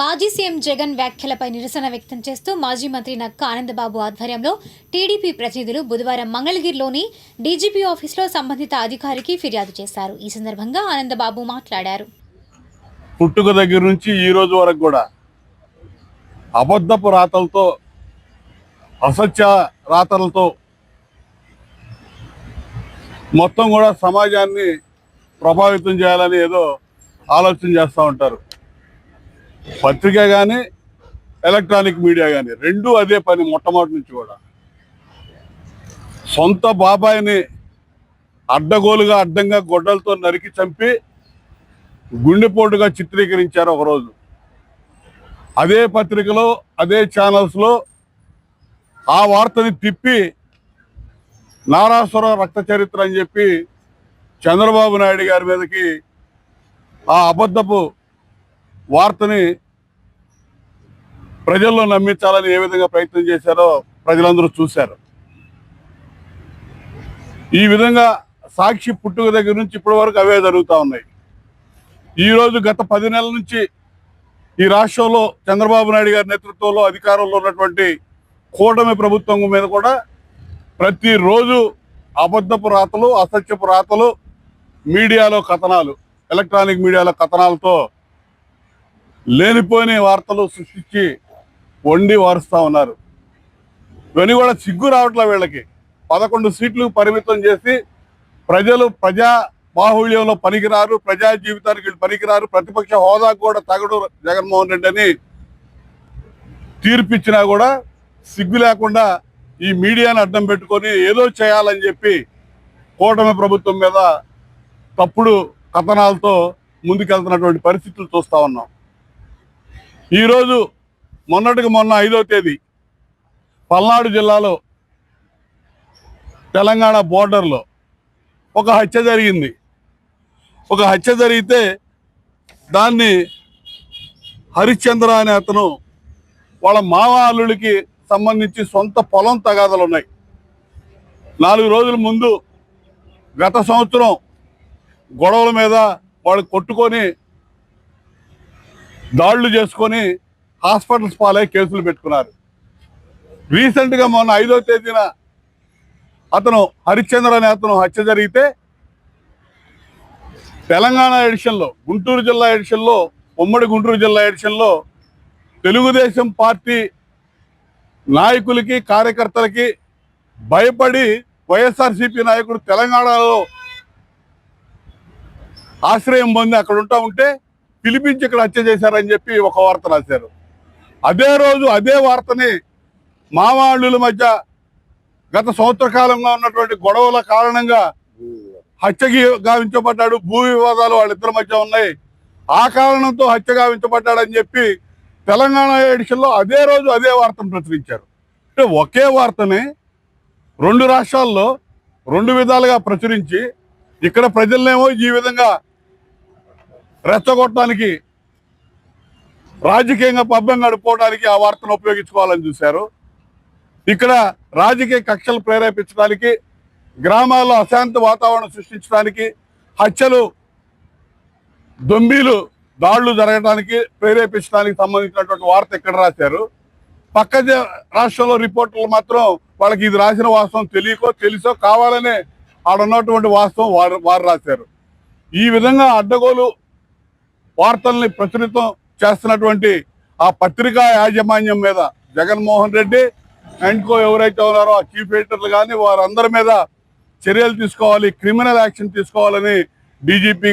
మాజీ సీఎం జగన్ వ్యాఖ్యలపై నిరసన వ్యక్తం చేస్తూ మాజీ మంత్రి నక్క ఆనందబాబు ఆధ్వర్యంలో టీడీపీ ప్రతినిధులు బుధవారం మంగళగిరిలోని డీజీపీ ఆఫీస్లో సంబంధిత అధికారికి ఫిర్యాదు చేశారు. ఈ సందర్భంగా ఆనందబాబు మాట్లాడారు. పుట్టుక దగ్గర నుంచి ఈ రోజు వరకు కూడా అబద్ధపు రాతలతో అసత్య రాతలతో మొత్తం కూడా సమాజాన్ని ప్రభావితం చేయాలని ఏదో ఆలోచన చేస్తూ ఉంటారు. పత్రిక కానీ ఎలక్ట్రానిక్ మీడియా కానీ రెండు అదే పని మొట్టమొదటి నుంచి కూడా. సొంత బాబాయిని అడ్డగోలుగా అడ్డంగా గొడ్డలతో నరికి చంపి గుండెపోటుగా చిత్రీకరించారు ఒకరోజు. అదే పత్రికలో అదే ఛానల్స్లో ఆ వార్తని తిప్పి నారాసుర రక్త చరిత్ర అని చెప్పి చంద్రబాబు నాయుడు గారి మీదకి ఆ అబద్ధపు వార్తని ప్రజల్లో నమ్మించాలని ఏ విధంగా ప్రయత్నం చేశారో ప్రజలందరూ చూశారు. ఈ విధంగా సాక్షి పుట్టుక దగ్గర నుంచి ఇప్పటి వరకు అవే జరుగుతూ ఉన్నాయి. ఈరోజు గత పది నెలల నుంచి ఈ రాష్ట్రంలో చంద్రబాబు నాయుడు గారి నేతృత్వంలో అధికారంలో ఉన్నటువంటి కూటమి ప్రభుత్వం మీద కూడా ప్రతిరోజు అబద్ధపు రాతలు అసత్యపు రాతలు మీడియాలో కథనాలు ఎలక్ట్రానిక్ మీడియాలో కథనాలతో లేనిపోయిన వార్తలు సృష్టించి వండి వారుస్తూ ఉన్నారు. ఇవన్నీ కూడా సిగ్గు రావట్లే వీళ్ళకి. పదకొండు సీట్లు పరిమితం చేసి ప్రజలు ప్రజా బాహుళ్యంలో పనికిరారు ప్రజా జీవితానికి వీళ్ళు పనికిరారు ప్రతిపక్ష హోదా కూడా తగడు జగన్మోహన్ రెడ్డి అని తీర్పిచ్చినా కూడా సిగ్గు లేకుండా ఈ మీడియాని అడ్డం పెట్టుకొని ఏదో చేయాలని చెప్పి కూటమి ప్రభుత్వం మీద తప్పుడు కథనాలతో ముందుకెళ్తున్నటువంటి పరిస్థితులు చూస్తా ఉన్నాం. ఈరోజు మొన్నటికి మొన్న ఐదో తేదీ పల్నాడు జిల్లాలో తెలంగాణ బోర్డర్లో ఒక హత్య జరిగింది. ఒక హత్య జరిగితే దాన్ని హరిశ్చంద్ర అనే అతను వాళ్ళ మామ అల్లుడికి సంబంధించి సొంత పొలం తగాదలు ఉన్నాయి. నాలుగు రోజుల ముందు గత సంవత్సరం గొడవల మీద వాళ్ళు కొట్టుకొని దాడులు చేసుకొని హాస్పిటల్స్ పాలై కేసులు పెట్టుకున్నారు. రీసెంట్గా మొన్న ఐదో తేదీన అతను హరిశ్చంద్ర అనే అతను హత్య జరిగితే తెలంగాణ ఎడిషన్లో గుంటూరు జిల్లా ఎడిషన్లో ఉమ్మడి గుంటూరు జిల్లా ఎడిషన్లో తెలుగుదేశం పార్టీ నాయకులకి కార్యకర్తలకి భయపడి వైఎస్ఆర్సీపీ నాయకుడు తెలంగాణలో ఆశ్రయం పొంది అక్కడ ఉంటా ఉంటే పిలిపించి ఇక్కడ హత్య చేశారని చెప్పి ఒక వార్త రాశారు. అదే రోజు అదే వార్తని మావాళ్ళుల మధ్య గత సంవత్సర కాలంగా ఉన్నటువంటి గొడవల కారణంగా హత్యకి గావించబడ్డాడు. భూ వివాదాలు వాళ్ళిద్దరి మధ్య ఉన్నాయి. ఆ కారణంతో హత్య గావించబడ్డాడని చెప్పి తెలంగాణ ఎడిషన్లో అదే రోజు అదే వార్తను ప్రచురించారు. అంటే ఒకే వార్తని రెండు రాష్ట్రాల్లో రెండు విధాలుగా ప్రచురించి ఇక్కడ ప్రజలనేమో ఈ విధంగా రెచ్చగొట్టడానికి రాజకీయంగా పబ్బం గడుపుకోవడానికి ఆ వార్తను ఉపయోగించుకోవాలని చూశారు. ఇక్కడ రాజకీయ కక్షలు ప్రేరేపించడానికి గ్రామాల్లో అశాంతి వాతావరణం సృష్టించడానికి హత్యలు దొంబీలు దాడులు జరగడానికి ప్రేరేపించడానికి సంబంధించినటువంటి వార్త ఇక్కడ రాశారు. పక్క రాష్ట్రంలో రిపోర్టర్లు మాత్రం వాళ్ళకి ఇది రాసిన వాస్తవం తెలియకో తెలుసో కావాలనే ఆడ ఉన్నటువంటి వాస్తవం వారు వారు రాశారు. ఈ విధంగా అడ్డగోలు వార్తల్ని ప్రచురితం చేస్తున్నటువంటి ఆ పత్రికా యాజమాన్యం మీద జగన్మోహన్ రెడ్డి అండ్ కో ఎవరైతే ఉన్నారో ఆ చీఫ్ ఎడిటర్లు కానీ వారందరి మీద చర్యలు తీసుకోవాలి క్రిమినల్ యాక్షన్ తీసుకోవాలని డీజీపీ